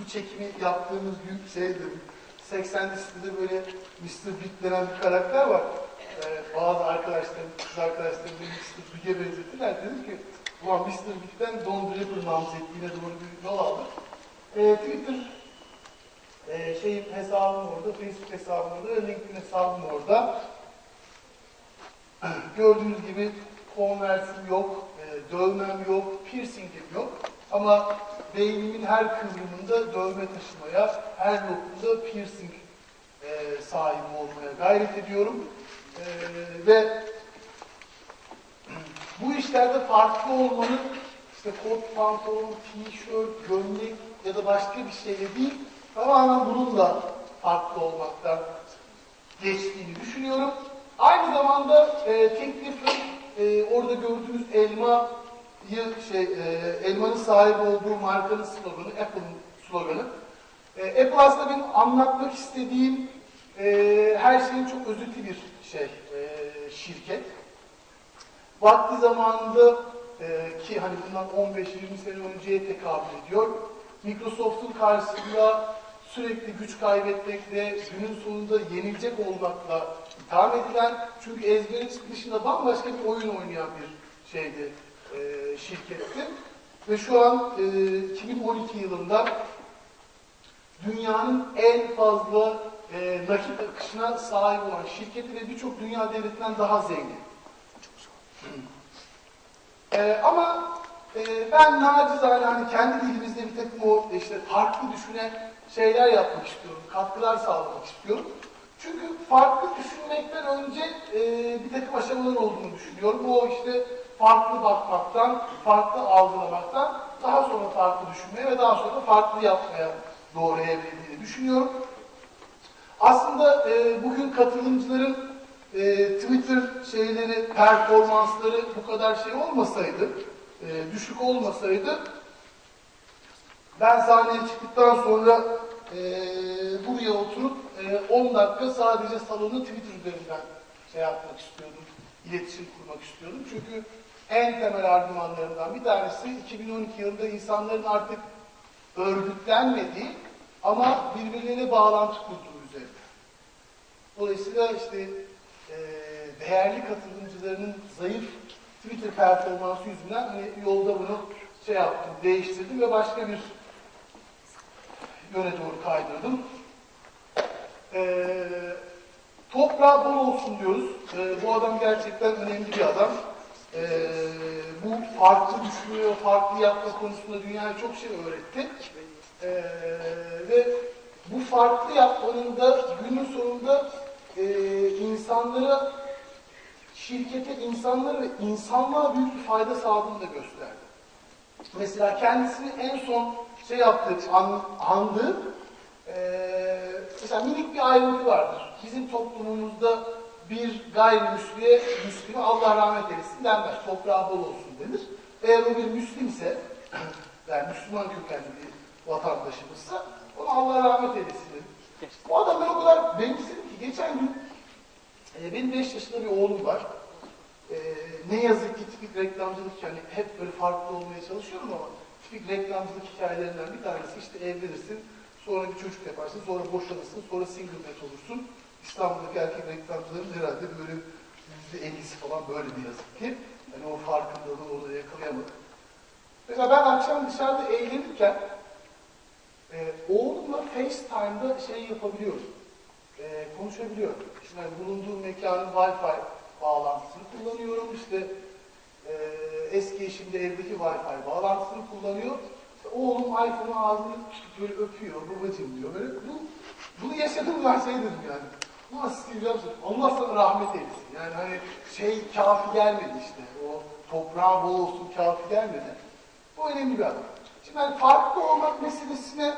bu çekimi yaptığımız gün şeydi, 80'li sitede böyle Mr. Big denen bir karakter var. Ee, bazı arkadaşlarım, kız arkadaşlarım beni Mr. Big'e benzettiler. Dedim ki, ulan Mr. Big'den Don Draper namzetliğine doğru bir yol aldık. Ee, Twitter e, şeyim hesabım orada, Facebook hesabım orada, LinkedIn hesabım orada. Gördüğünüz gibi konversim yok, e, dövmem yok, piercingim yok. Ama beynimin her kıvrımında dövme taşımaya, her noktada piercing e, sahibi olmaya gayret ediyorum. E, ve bu işlerde farklı olmanın işte kot pantolon, tişört, gömlek ya da başka bir şeyle değil, tamamen bununla farklı olmaktan geçtiğini düşünüyorum. Aynı zamanda e, teklifin e, orada gördüğünüz elmayı şey e, elmanın sahibi olduğu markanın sloganı, Apple'ın sloganı. E, Apple aslında benim anlatmak istediğim e, her şeyin çok özeti bir şey, e, şirket. Vakti zamanında e, ki hani bundan 15-20 sene önceye tekabül ediyor. Microsoft'un karşısında sürekli güç kaybetmekle, günün sonunda yenilecek olmakla itham edilen, çünkü ezberin dışında bambaşka bir oyun oynayan bir şeydi, e, şirketti. Ve şu an e, 2012 yılında dünyanın en fazla e, nakit akışına sahip olan şirketi ve birçok dünya devletinden daha zengin. E, ama e, ben nacizane hani kendi dilimizde bir takım o işte farklı düşünen şeyler yapmak istiyorum, katkılar sağlamak istiyorum. Çünkü farklı düşünmekten önce e, bir takım aşamalar olduğunu düşünüyorum. O işte farklı bakmaktan, farklı algılamaktan daha sonra farklı düşünmeye ve daha sonra farklı yapmaya doğru evrildiğini düşünüyorum. Aslında e, bugün katılımcıların e, Twitter şeyleri, performansları bu kadar şey olmasaydı, e, düşük olmasaydı ben sahneye çıktıktan sonra e, buraya oturup e, 10 dakika sadece salonu Twitter üzerinden şey yapmak istiyordum, iletişim kurmak istiyordum. Çünkü en temel argümanlarından bir tanesi 2012 yılında insanların artık örgütlenmediği ama birbirleriyle bağlantı kurduğu üzerine. Dolayısıyla işte e, değerli katılımcılarının zayıf Twitter performansı yüzünden hani yolda bunu şey yaptım, değiştirdim ve başka bir yöne doğru kaydırdım. Ee, toprağı bol olsun diyoruz. Ee, bu adam gerçekten önemli bir adam. Ee, bu farklı düşünüyor, farklı yapma konusunda dünyaya çok şey öğretti. Ee, ve bu farklı yapmanın da günün sonunda e, insanlara, şirkete, insanlara ve insanlığa büyük bir fayda sağladığını da gösterdi. Mesela kendisini en son şey yaptığı, an, andığı, e, mesela minik bir ayrıntı vardır. Bizim toplumumuzda bir gayrimüsliye, Müslüme Allah rahmet eylesin denmez. Toprağı bol olsun denir. Eğer o bir Müslimse, yani Müslüman kökenli bir vatandaşımızsa, ona Allah rahmet eylesin denir. Bu adam ben o kadar benimsedim ki geçen gün e, benim 5 yaşında bir oğlum var. E, ne yazık ki tipik reklamcılık yani hep böyle farklı olmaya çalışıyorum ama tipik reklamcılık hikayelerinden bir tanesi işte evlenirsin, sonra bir çocuk yaparsın, sonra boşanırsın, sonra single dad olursun. İstanbul'daki erkek reklamcıların herhalde böyle yüzde ellisi falan böyle bir yazık ki. Yani o farkındalığı orada yakalayamadık. Mesela ben akşam dışarıda eğlenirken e, oğlumla FaceTime'da şey yapabiliyorum. E, konuşabiliyorum. Şimdi yani bulunduğum mekanın Wi-Fi bağlantısını kullanıyorum. İşte e, eski eşim de evdeki Wi-Fi bağlantısını kullanıyor. İşte oğlum iPhone'u ağzını tutup böyle öpüyor, babacığım diyor. Böyle bu, bunu yaşadım ben şey dedim yani. Bu nasıl Steve Jobs? Allah sana rahmet eylesin. Yani hani şey kafi gelmedi işte. O toprağın bol olsun kafi gelmedi. Bu önemli bir adam. Şimdi yani farklı olmak meselesine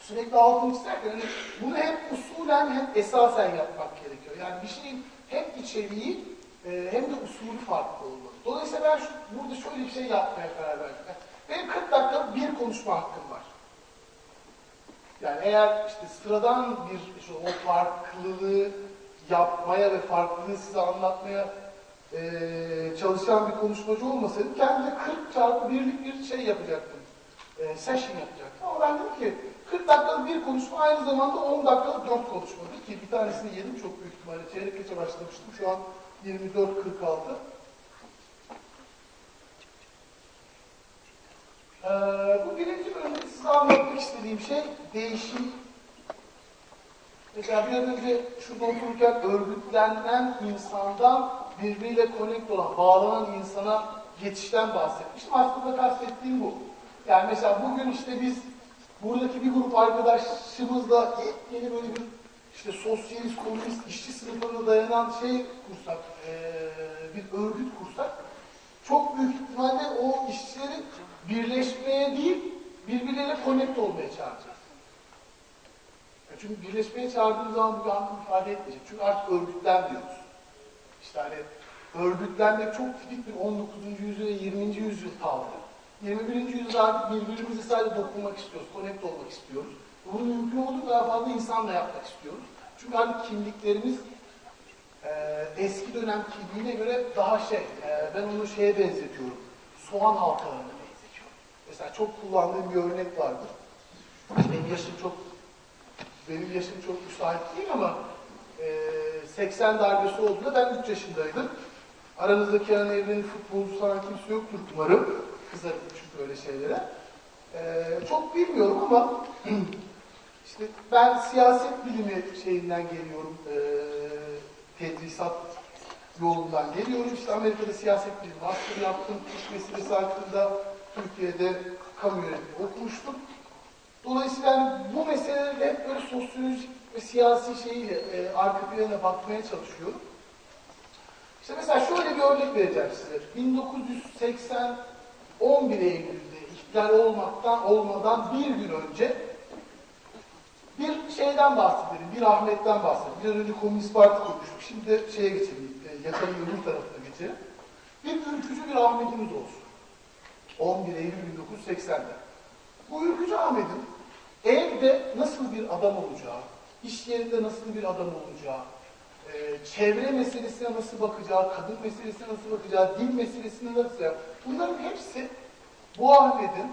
sürekli altını çizerken hani bunu hem usulen hem esasen yapmak gerekiyor. Yani bir şeyin hem içeriği e, hem de usulü farklı olmalı. Dolayısıyla ben şu, burada şöyle bir şey yapmaya karar verdim. Benim 40 dakika bir konuşma hakkım var. Yani eğer işte sıradan bir işte o farklılığı yapmaya ve farklılığı size anlatmaya e, çalışan bir konuşmacı olmasaydım kendime 40 çarpı birlik bir şey yapacaktım. E, session yapacaktım. Ama ben dedim ki 40 dakikalık bir konuşma aynı zamanda 10 dakikalık 4 konuşmadır ki bir tanesini yedim çok büyük ihtimalle. Çeyrek geçe başlamıştım. Şu an 24.46. Ee, bu birinci bölümde size anlatmak istediğim şey değişim. Mesela bir an önce şurada otururken örgütlenen insandan birbiriyle connect olan, bağlanan insana geçişten bahsetmiştim. Aslında kastettiğim bu. Yani mesela bugün işte biz buradaki bir grup arkadaşımızla yeni böyle bir işte sosyalist, komünist, işçi sınıfına dayanan şey kursak, bir örgüt kursak çok büyük ihtimalle o işçileri birleşmeye değil, birbirleriyle connect olmaya çağıracağız. Ya Çünkü birleşmeye çağırdığımız zaman bu bir anlam ifade etmeyecek. Çünkü artık örgütlenmiyoruz. İşte hani örgütlenmek çok tipik bir 19. yüzyıl ve 20. yüzyıl tavrı. 21. yüzyılda artık birbirimize sadece dokunmak istiyoruz, connect olmak istiyoruz. Bunu mümkün olduğu kadar fazla insanla yapmak istiyoruz. Çünkü artık kimliklerimiz eee, eski dönem kimliğine göre daha şey, eee, ben onu şeye benzetiyorum, soğan halkalarına. Mesela çok kullandığım bir örnek vardır. Benim yaşım çok benim yaşım çok müsait değil ama eee 80 darbesi olduğunda ben 3 yaşındaydım. Aranızdaki hani evrenin futbolcusu falan kimse yoktur umarım. Kızarım çünkü öyle şeylere. Eee, çok bilmiyorum ama işte ben siyaset bilimi şeyinden geliyorum. Eee tedrisat yolundan geliyorum. İşte Amerika'da siyaset bilimi master yaptım. İş meselesi hakkında Türkiye'de kamu yönetimi okumuştum. Dolayısıyla bu meseleleri de hep böyle sosyolojik ve siyasi şeyiyle e, arka plana bakmaya çalışıyorum. İşte mesela şöyle bir örnek vereceğim size. 1980 11 Eylül'de ihlal olmaktan olmadan bir gün önce bir şeyden bahsedelim, bir Ahmet'ten bahsedelim. Biraz önce Komünist Parti konuştuk. Şimdi şeye geçelim, e, yakanın öbür tarafına geçelim. Bir ülkücü bir Ahmet'imiz olsun. 11 Eylül 1980'de. Bu ülkücü Ahmet'in evde nasıl bir adam olacağı, iş yerinde nasıl bir adam olacağı, e, çevre meselesine nasıl bakacağı, kadın meselesine nasıl bakacağı, dil meselesine nasıl bakacağı, bunların hepsi bu Ahmet'in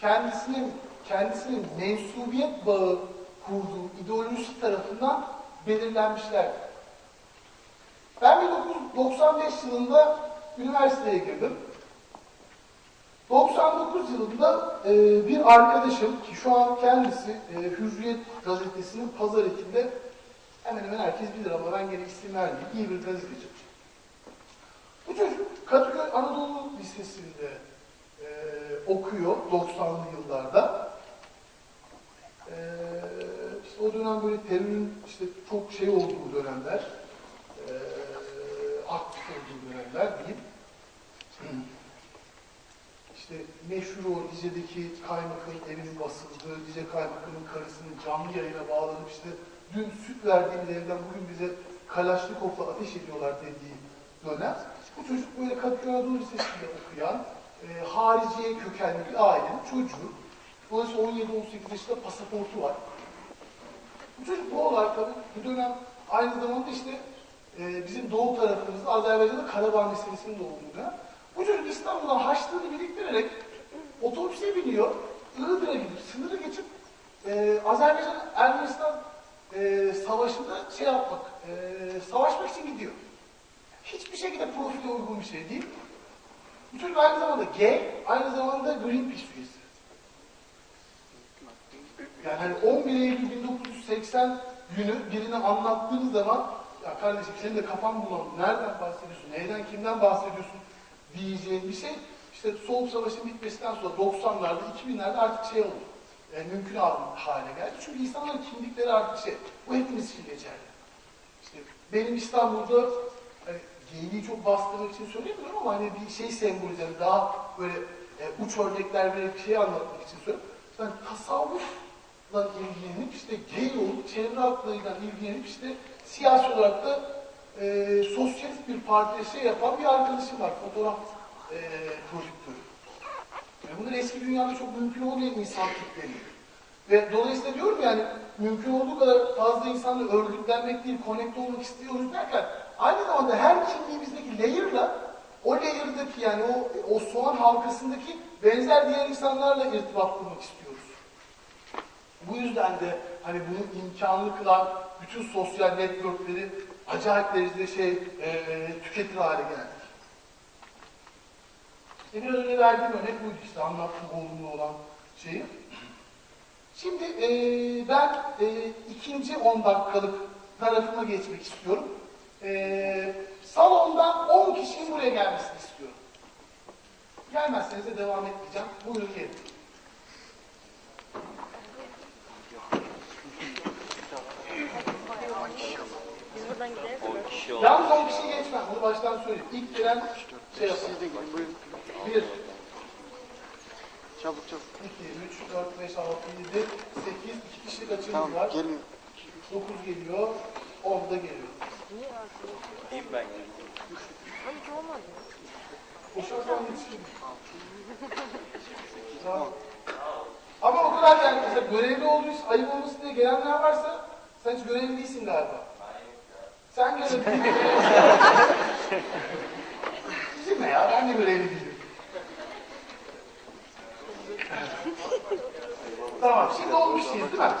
kendisinin kendisinin mensubiyet bağı kurduğu ideolojisi tarafından belirlenmişler. Ben 1995 yılında üniversiteye girdim. 99 yılında e, bir arkadaşım ki şu an kendisi e, Hürriyet gazetesinin pazar ekinde hemen hemen herkes bilir ama ben gene isim vermeyeyim. iyi bir gazeteci. Bu çocuk Kadıköy Anadolu Lisesi'nde e, okuyor 90'lı yıllarda. E, işte o dönem böyle terörün işte çok şey olduğu dönemler, e, aktif olduğu dönemler diyeyim. İşte meşhur o Lice'deki kaymakamın evinin basıldığı, Lice kaymakamın karısının canlı yayına bağlanıp işte dün süt verdiğimiz evden bugün bize Kalaşnikov'la ateş ediyorlar dediği dönem. Bu çocuk böyle Kadıköy Anadolu Lisesi'nde okuyan, e, hariciye kökenli bir ailenin çocuğu. Dolayısıyla 17-18 yaşında pasaportu var. Bu çocuk bu olay tabii bu dönem aynı zamanda işte e, bizim doğu tarafımızda Azerbaycan'da Karabağ meselesinin de olduğu dönem. Bu çocuk İstanbul'dan haçlığını biriktirerek otobüse biniyor, Iğdır'a gidip sınırı geçip e, Azerbaycan Ermenistan e, savaşında şey yapmak, e, savaşmak için gidiyor. Hiçbir şekilde profile uygun bir şey değil. Bu çocuk aynı zamanda gay, aynı zamanda Greenpeace üyesi. Yani hani 11 Eylül 1980 günü birine anlattığınız zaman ya kardeşim senin de kafan bulandı. Nereden bahsediyorsun? Neyden, kimden bahsediyorsun? Diyeceğin bir şey. İşte Soğuk Savaş'ın bitmesinden sonra 90'larda, 2000'lerde artık şey oldu. Yani mümkün hale geldi. Çünkü insanların kimlikleri artık şey. Bu hepimiz için geçerli. İşte benim İstanbul'da hani geyliği çok bastırmak için söylemiyorum ama hani bir şey sembolize, daha böyle e, uç örnekler verip şey anlatmak için söylüyorum. Yani tasavvufla ilgilenip işte gay olup çevre haklarıyla ilgilenip işte siyasi olarak da e, sosyalist bir partiye şey yapan bir arkadaşım var. Fotoğraf e, projektörü. Yani bunlar eski dünyada çok mümkün olmayan insan tipleri. Ve dolayısıyla diyorum yani mümkün olduğu kadar fazla insanla örgütlenmek değil, connect olmak istiyoruz derken aynı zamanda her kimliğimizdeki layer'la o layer'daki yani o, o soğan halkasındaki benzer diğer insanlarla irtibat kurmak istiyoruz. Bu yüzden de hani bunu imkanlı kılan bütün sosyal networkleri acayip derecede şey e, tüketir hale geldik. İşte biraz önce verdiğim örnek buydu işte anlattığım olumlu olan şeyi. Şimdi e, ben e, ikinci 10 dakikalık tarafıma geçmek istiyorum. E, salondan 10 kişinin buraya gelmesini istiyorum. Gelmezseniz de devam etmeyeceğim. Buyurun gelin. 10 kişi oldu. Yalnız 10 kişi geçmem. Bunu baştan söyleyeyim. İlk gelen şey yapar. Siz de gidin buyurun. 1, 2, Çabuk çabuk. 3, 4, 5, 6, 7, 8, 2 kişilik açığımız Tamam var. gelin. 9 geliyor, 10 da geliyor. İyiyim ben. Ama hiç olmaz mı? Koşarsan yetişirim. Tamam. Ama o kadar yani mesela görevli olduğuysa ayıp olmasın diye gelenler varsa sen hiç görevli değilsin galiba. Sen görevli Üzülme ya ben de görevli değilim. tamam şimdi olmuşuz değil mi?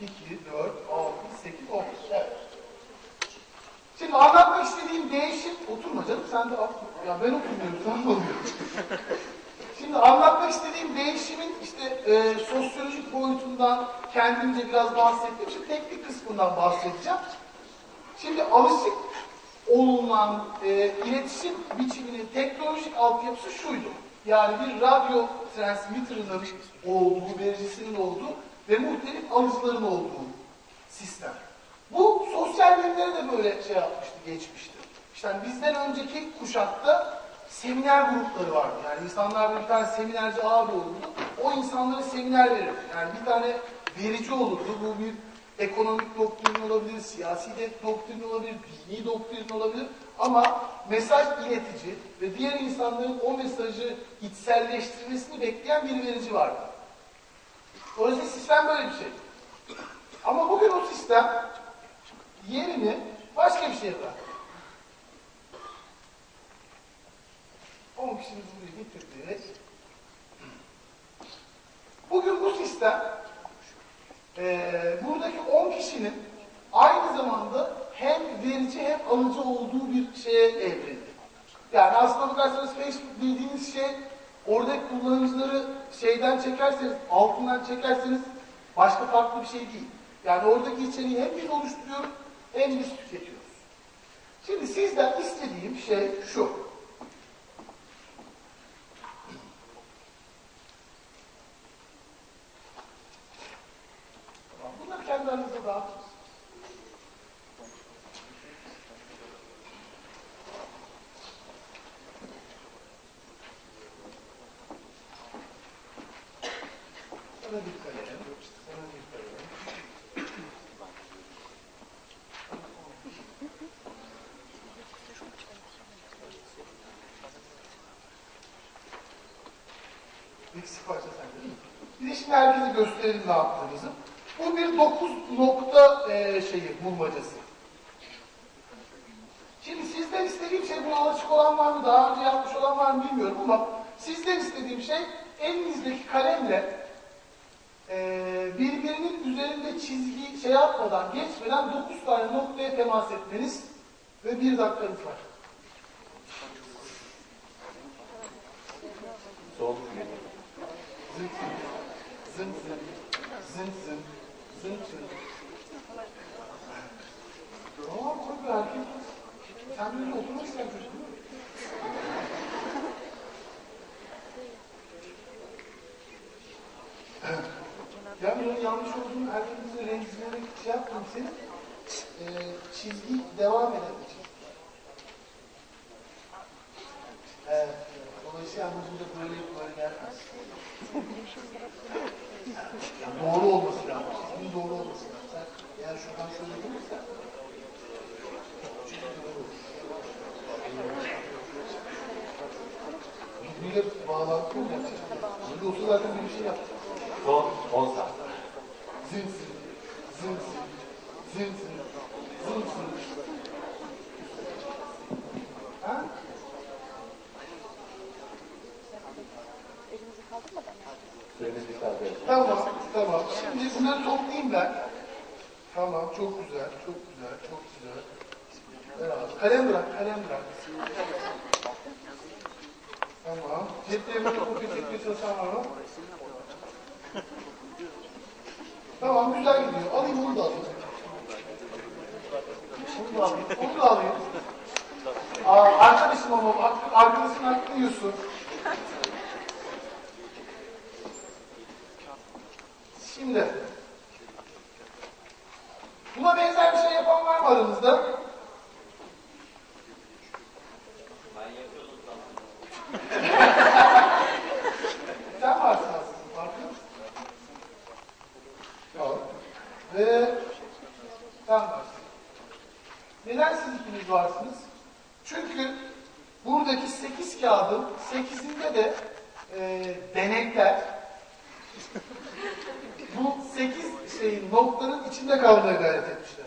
2, 4, 6, 8, 10. Evet. Şimdi anlatmak istediğim değişim, oturma canım sen de at. Ya ben oturmuyorum, sen de oluyorsun. Şimdi anlatmak istediğim değişimin işte e, sosyolojik boyutundan kendimce biraz bahsettim. Şimdi teknik kısmından bahsedeceğim. Şimdi alışık olunan e, iletişim biçiminin teknolojik altyapısı şuydu. Yani bir radyo transmitter'ının olduğu, vericisinin olduğu ve muhtelif alıcıların olduğu sistem. Bu sosyal bilimlere de böyle şey yapmıştı, geçmişti. İşte bizden önceki kuşakta seminer grupları vardı. Yani insanlar bir tane seminerci abi olurdu. O insanlara seminer verirdi. Yani bir tane verici olurdu. Bu bir ekonomik doktrin olabilir, siyasi de doktrin olabilir, dini doktrin olabilir. Ama mesaj iletici ve diğer insanların o mesajı içselleştirmesini bekleyen bir verici vardı. Dolayısıyla sistem böyle bir şey. Ama bugün o sistem yerini başka bir şeye bıraktı. 10 kişimizi buraya getirdik. Bugün bu sistem eee, buradaki 10 kişinin aynı zamanda hem verici hem alıcı olduğu bir şeye evrildi. Yani aslında bakarsanız Facebook dediğiniz şey oradaki kullanıcıları şeyden çekerseniz, altından çekerseniz başka farklı bir şey değil. Yani oradaki içeriği hem biz oluşturuyoruz hem biz tüketiyoruz. Şimdi sizden istediğim şey şu. Tamam, Bunları Sana bir? Bir de şimdi herkese gösterelim ne yaptığımızı. Dokuz nokta e, şeyi, bulmacası. Şimdi sizden istediğim şey buna alışık olan var mı, daha önce yapmış olan var mı bilmiyorum ama sizden istediğim şey elinizdeki kalemle e, birbirinin üzerinde çizgi şey yapmadan, geçmeden dokuz tane noktaya temas etmeniz ve bir dakikanız var. Zın zın, zın zın, zın zın. Tamam bir erkek. Sen böyle değil mi? Yani bunun yanlış olduğunu herkesin renklerine şey yaptım senin. Ee, çizgi devam eden için. Evet. Dolayısıyla amacımda böyle böyle gelmez. Doğru olması lazım. Çizginin doğru olması lazım. Sen eğer şuradan şöyle gelirsen. Birbiriyle bağlantı olacak. Öyle olsa zaten bir şey yapacak. Son 10 saat. Zın, zın zın, zın zın. Tamam. Şimdi bunları toplayayım ben. Tamam. Çok güzel. Çok güzel. Çok güzel. Ver abi. Kalem bırak. Kalem bırak. Tamam. Cep telefonu kopya çekmeye çalışan var? Tamam. Güzel gidiyor. Alayım onu da alayım. Onu da alayım. Onu da alayım. Aa, arkadaşım ama arkadaşın hakkını yiyorsun. Şimdi buna benzer bir şey yapan var mı aranızda? Sen varsın aslında farkında mısın? Tamam. Ve sen varsın. Neden siz ikiniz varsınız? Çünkü buradaki sekiz kağıdın sekizinde de e, denekler bu sekiz şeyin noktanın içinde kalmaya gayret etmişler.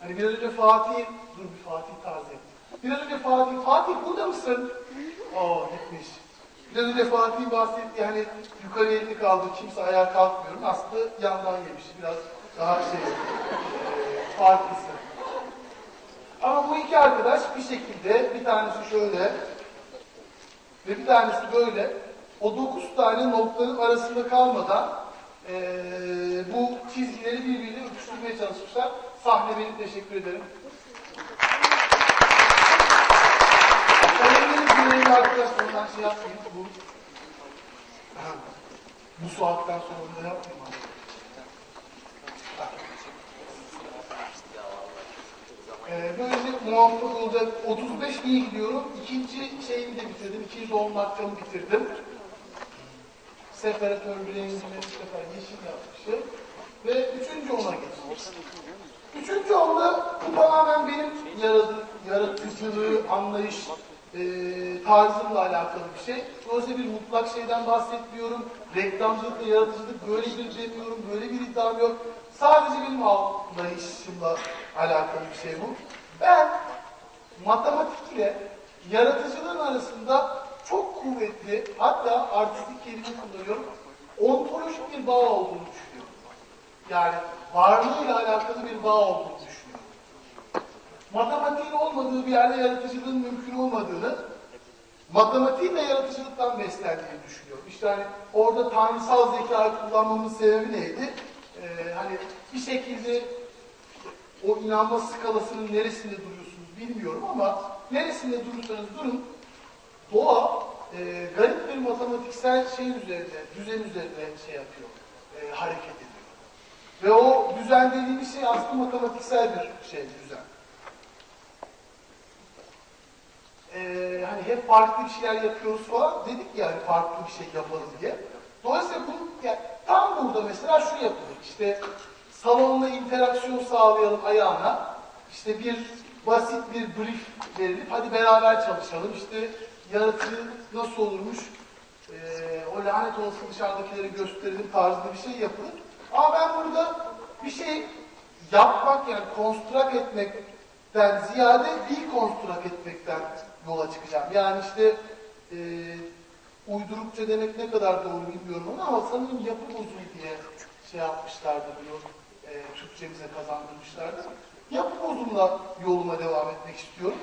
Hani biraz önce Fatih, dur bir Fatih taze ettim. Biraz önce Fatih, Fatih burada mısın? Aa gitmiş. Biraz önce Fatih bahsetti hani yukarı elini kaldı, kimse ayağa kalkmıyorum. Aslında yandan yemiş, biraz daha şey, e. Ama bu iki arkadaş bir şekilde, bir tanesi şöyle ve bir tanesi böyle, o dokuz tane noktanın arasında kalmadan e, bu çizgileri birbiriyle öpüştürmeye çalışmışlar. Sahne benim, teşekkür ederim. Arkadaşlar, şey yapmayayım. Bu, bu saatten sonra bunu yapmayayım abi. Ee, böylece muvaffak olacak. 35 iyi gidiyorum. İkinci şeyimi de bitirdim. 210 dakikamı bitirdim. Separatör rengini bu sefer yeşil yapmışım. Ve üçüncü ona geçtim. Üçüncü onda bu tamamen benim yaradı, yaratıcılığı, anlayış e, tarzımla alakalı bir şey. Dolayısıyla bir mutlak şeyden bahsetmiyorum. Reklamcılıkla yaratıcılık böyle bir demiyorum, böyle bir iddiam yok. Sadece benim anlayışımla alakalı bir şey bu. Ben matematikle yaratıcılığın arasında çok kuvvetli, hatta artistik kelime kullanıyorum, ontolojik bir bağ olduğunu düşünüyorum. Yani varlığıyla alakalı bir bağ olduğunu düşünüyorum. Matematiğin olmadığı bir yerde yaratıcılığın mümkün olmadığını, matematiğin de yaratıcılıktan beslendiğini düşünüyorum. İşte hani orada tanrısal zekayı kullanmamın sebebi neydi? Ee, hani bir şekilde o inanma skalasının neresinde duruyorsunuz bilmiyorum ama neresinde durursanız durun doğa e, garip bir matematiksel şey üzerinde, düzen üzerinde şey yapıyor, e, hareket ediyor. Ve o düzen dediğimiz şey aslında matematiksel bir şey, düzen. Ee, hani hep farklı bir şeyler yapıyoruz falan dedik ya hani farklı bir şey yapalım diye. Dolayısıyla bu yani tam burada mesela şu yapılır. İşte salonla interaksiyon sağlayalım ayağına. İşte bir basit bir brief verilip hadi beraber çalışalım. İşte yaratıcı nasıl olurmuş? Ee, o lanet olsun dışarıdakileri gösterelim tarzında bir şey yapılır. Ama ben burada bir şey yapmak yani konstrak etmekten ziyade dekonstrak etmekten yola çıkacağım. Yani işte e, uydurukça demek ne kadar doğru bilmiyorum ama sanırım yapı bozulu diye şey yapmışlardı bunu e, Türkçemize kazandırmışlardı. Yapı bozumla yoluma devam etmek istiyorum.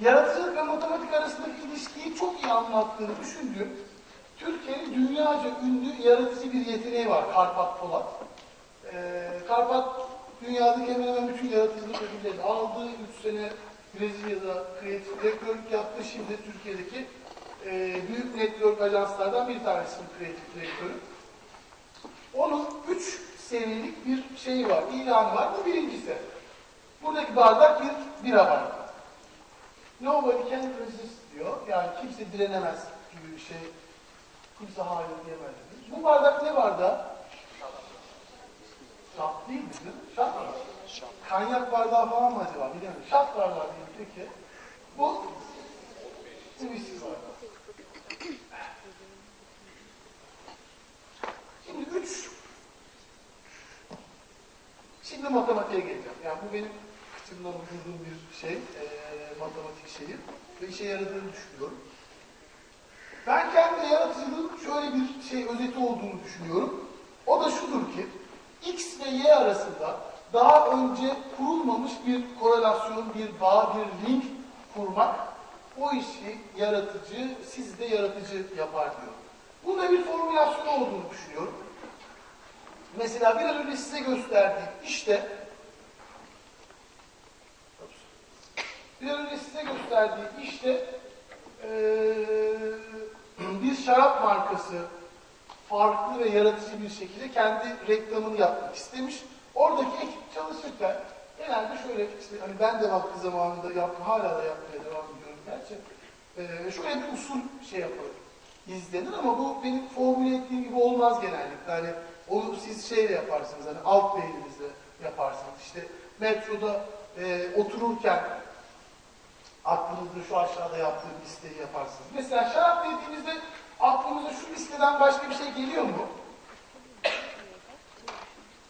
Yaratıcılık ve matematik arasındaki ilişkiyi çok iyi anlattığını düşündüğüm Türkiye'nin dünyaca ünlü yaratıcı bir yeteneği var Karpat Polat. Ee, Karpat dünyadaki hemen hemen bütün yaratıcılık ödüllerini aldı. 3 sene Brezilya'da kreatif direktörlük yaptı. Şimdi Türkiye'deki e, büyük network ajanslardan bir tanesinin kreatif direktörü. Onun 3 senelik bir şeyi var, ilanı var. Bu birincisi. Buradaki bardak bir bira bardağı. Nobody can resist diyor. Yani kimse direnemez gibi bir şey. Kimse hayır diyemez. Bu bardak ne bardağı? Şat değil mi? Şat mı? Kanyak bardağı falan mı acaba? Bilemiyorum. Şat bardağı değil peki. Bu bu viski bardağı. Şimdi üç. Şimdi matematiğe geleceğim. Yani bu benim kıçımdan uydurduğum bir şey, eee matematik şeyi ve işe yaradığını düşünüyorum. Ben kendi yaratıcılığın şöyle bir şey özeti olduğunu düşünüyorum. O da şudur ki, X ve Y arasında daha önce kurulmamış bir korelasyon, bir bağ, bir link kurmak o işi yaratıcı, siz de yaratıcı yapar diyor. Bunda bir formülasyon olduğunu düşünüyorum. Mesela biraz önce size gösterdiğim işte biraz önce size gösterdiğim işte eee, bir şarap markası farklı ve yaratıcı bir şekilde kendi reklamını yapmak istemiş. Oradaki ekip çalışırken genelde şöyle işte hani ben de vakti zamanında yaptım, hala da yapmaya devam ediyorum gerçi. Eee, şöyle bir usul şey yapalım izlenir ama bu benim formüle ettiğim gibi olmaz genellikle. Hani onu siz şeyle yaparsınız hani alt beyninizle yaparsınız. İşte metroda eee, otururken aklınızda şu aşağıda yaptığım listeyi yaparsınız. Mesela şarap dediğinizde aklınıza şu listeden başka bir şey geliyor mu?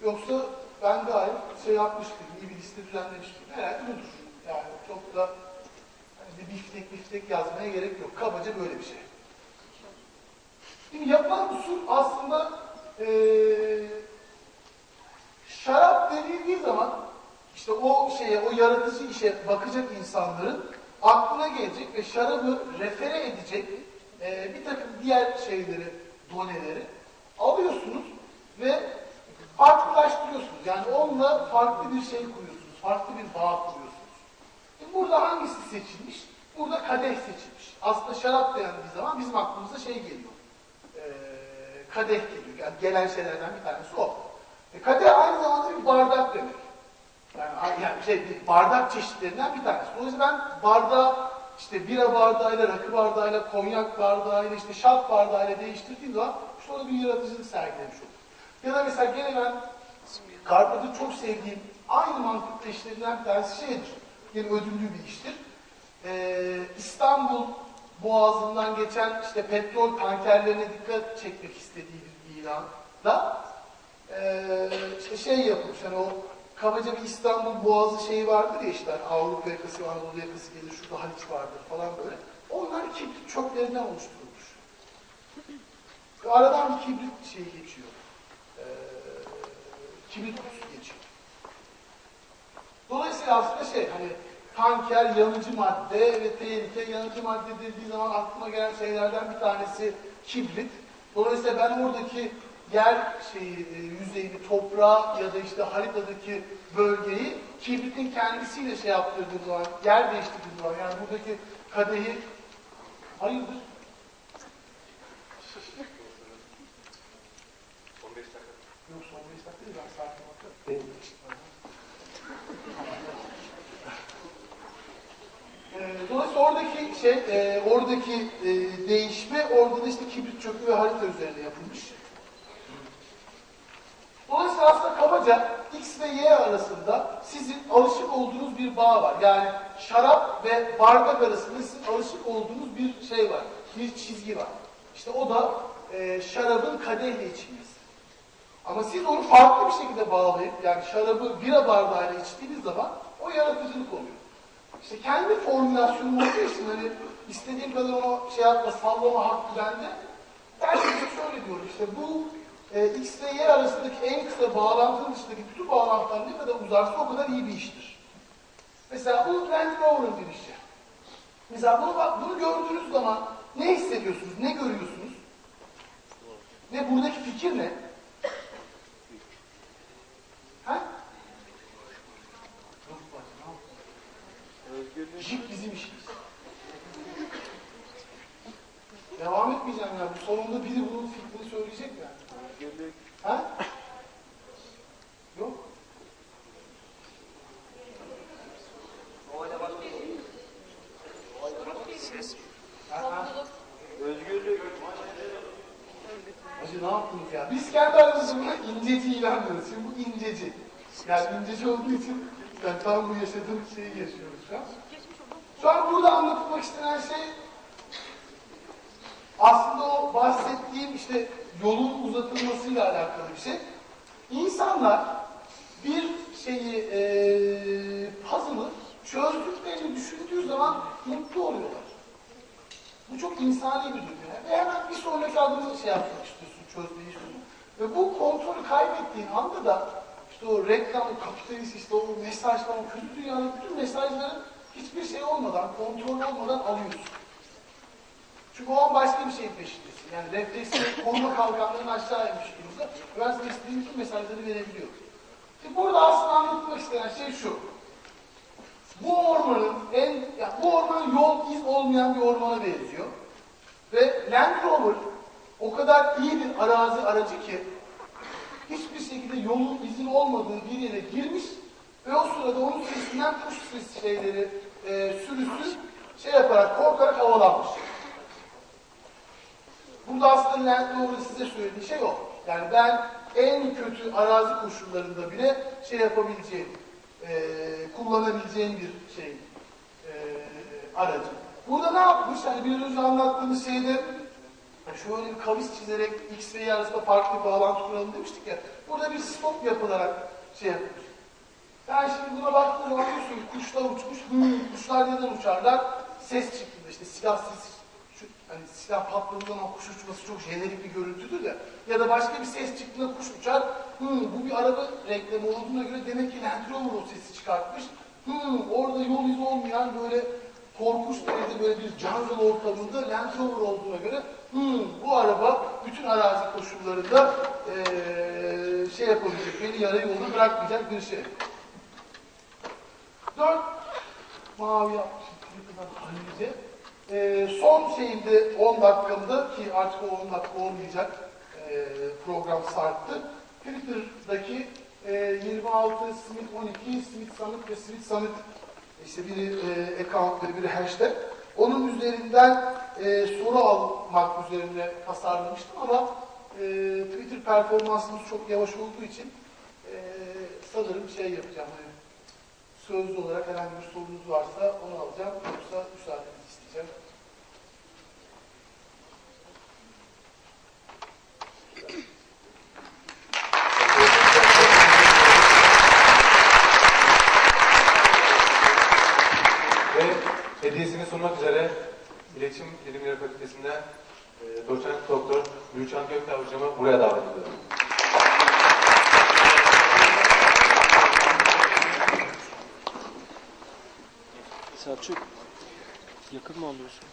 Yoksa ben gayet şey yapmıştım, iyi bir liste düzenlemiştim. Herhalde budur. Yani çok da hani bir biftek biftek yazmaya gerek yok. Kabaca böyle bir şey. Şimdi yapılan usul aslında eee şarap denildiği zaman işte o şeye, o yaratıcı işe bakacak insanların aklına gelecek ve şarabı refere edecek eee, bir takım diğer şeyleri, doneleri alıyorsunuz ve farklılaştırıyorsunuz. Yani onunla farklı bir şey kuruyorsunuz, farklı bir bağ kuruyorsunuz. Şimdi burada hangisi seçilmiş? Burada kadeh seçilmiş. Aslında şarap dendiği zaman bizim aklımıza şey geliyor. Kadeh geliyor. Yani gelen şeylerden bir tanesi o. E, kadeh aynı zamanda bir bardak demek. Yani, yani şey, bir bardak çeşitlerinden bir tanesi. Dolayısıyla ben bardağı işte bira bardağıyla, rakı bardağıyla, konyak bardağıyla, işte şat bardağıyla değiştirdiğim zaman işte orada bir yaratıcılık sergilemiş oldum. Ya da mesela gene ben Karpat'ı çok sevdiğim aynı mantıkla işlerinden bir tanesi şeydir. Yine ödüllü bir iştir. Ee, İstanbul Boğazı'ndan geçen işte petrol tankerlerine dikkat çekmek istediği bir ilanda ee, işte şey yapmış hani o kabaca bir İstanbul Boğazı şeyi vardır ya işte hani Avrupa yakası, Anadolu yakası gelir, şurada Haliç vardır falan böyle. Onlar kibrit çöplerinden oluşturulmuş. Aradan bir kibrit şeyi geçiyor. Ee, kibrit kutusu geçiyor. Dolayısıyla aslında şey hani tanker yanıcı madde ve tehlike yanıcı madde dediği zaman aklıma gelen şeylerden bir tanesi kibrit. Dolayısıyla ben oradaki yer şeyi, e, yüzeyini, toprağı ya da işte haritadaki bölgeyi kibritin kendisiyle şey yaptırdığım zaman, yer değiştirdiğim zaman yani buradaki kadehi hayırdır? 15 dakika. Yok son 5 dakika değil ben saate bakarım. Ee, Dolayısıyla oradaki şey, e, oradaki e, değişme orada da işte kibrit çöpü ve harita üzerine yapılmış. Dolayısıyla aslında kabaca X ve Y arasında sizin alışık olduğunuz bir bağ var. Yani şarap ve bardak arasında sizin alışık olduğunuz bir şey var. Bir çizgi var. İşte o da e, şarabın kadehle içilmesi. Ama siz onu farklı bir şekilde bağlayıp yani şarabı bira bardağıyla içtiğiniz zaman o yaratıcılık oluyor. İşte kendi formülasyonum olduğu için hani istediğim kadar onu şey yapma, sallama hakkı bende. Ben size şöyle diyorum işte bu e, X ve Y arasındaki en kısa bağlantının dışındaki bütün bağlantılar ne kadar uzarsa o kadar iyi bir iştir. Mesela bu Randy Rover'ın bir işi. Mesela bunu, bak, bunu gördüğünüz zaman ne hissediyorsunuz, ne görüyorsunuz? Ve buradaki fikir ne? Ha? Yok bacım, ne yaptın? Jip bizim işimiz. Devam etmeyeceğim ya. Bu sonunda biri bunun fikrini söyleyecek yani. Ha? Yok. Ha, ha. Özgürlük. Hacı ne yaptınız ya? Biz kendi aramızda inceci ilan diyoruz. Şimdi bu inceci. Yani inceci olduğu için yani tam bu yaşadığım şeyi yaşıyoruz şu an. Şu an burada anlatılmak istenen şey aslında o bahsettiğim işte yolun uzatılmasıyla alakalı bir şey. İnsanlar bir şeyi eee puzzle'ı çözdüklerini düşündüğü zaman mutlu oluyorlar. Bu çok insani bir durum. Yani Ve hemen bir sonraki adımı şey yapmak istiyorsun, çözmeyi istiyorsun. Ve bu kontrolü kaybettiğin anda da işte o reklam, kapitalist, işte o mesajlar, o kötü dünyanın bütün mesajların hiçbir şey olmadan, kontrol olmadan alıyorsun. Çünkü o an başka bir şeyin peşindesin. Yani refleksleri koruma kalkanlarını aşağı inmiş durumda. Ve ben sana istediğim bütün mesajları verebiliyorum. Şimdi burada aslında anlatmak istenen şey şu. Bu ormanın en, yani bu orman yol iz olmayan bir ormana benziyor. Ve Land Rover o kadar iyi bir arazi aracı ki hiçbir şekilde yolun izin olmadığı bir yere girmiş ve o sırada onun sesinden kuş sesi şeyleri e, sürüsü şey yaparak korkarak havalanmış. Burada aslında Land Rover'ın size söylediği şey o. Yani ben en kötü arazi koşullarında bile şey yapabileceğim, e, kullanabileceğim bir şey e, aracı. Burada ne yapmış? Hani biraz önce anlattığımız şeyde yani şöyle bir kavis çizerek X ve Y arasında farklı bir bağlantı kuralım demiştik ya. Burada bir stop yapılarak şey yapmış. Ben şimdi buna baktığım zaman diyorsun kuşlar uçmuş, kuşlar neden uçarlar? Ses çıktığında işte silah sesi, şu, hani silah patladığı zaman kuş uçması çok jenerik bir görüntüdür de. Ya da başka bir ses çıktığında kuş uçar, hmm, bu bir araba reklamı olduğuna göre demek ki Land Rover o sesi çıkartmış. Hmm, orada yol izi olmayan böyle korkunç derecede böyle bir jungle ortamında Land Rover olduğuna göre hmm, bu araba bütün arazi koşullarında eee, şey yapabilecek, beni yarı yolda bırakmayacak bir şey. Dört mavi yapmışım halinde. Ee, son şeyimde 10 dakikamda ki artık o 10 dakika olmayacak ee, program sarktı. Twitter'daki e, 26 Smith 12, Smith Summit ve Smith Summit işte biri e, account ve biri hashtag. Onun üzerinden e, soru almak üzerine tasarlamıştım ama e, Twitter performansımız çok yavaş olduğu için e, sanırım şey yapacağım. Hani, sözlü olarak herhangi bir sorunuz varsa onu alacağım. Yoksa müsaadenizi isteyeceğim. Ve hediyesini sunmak üzere İletişim Bilimleri Fakültesinden e, doçent doktor Gülçan Gökdağ hocamı buraya davet ediyorum. Selçuk, yakın mı alıyorsun?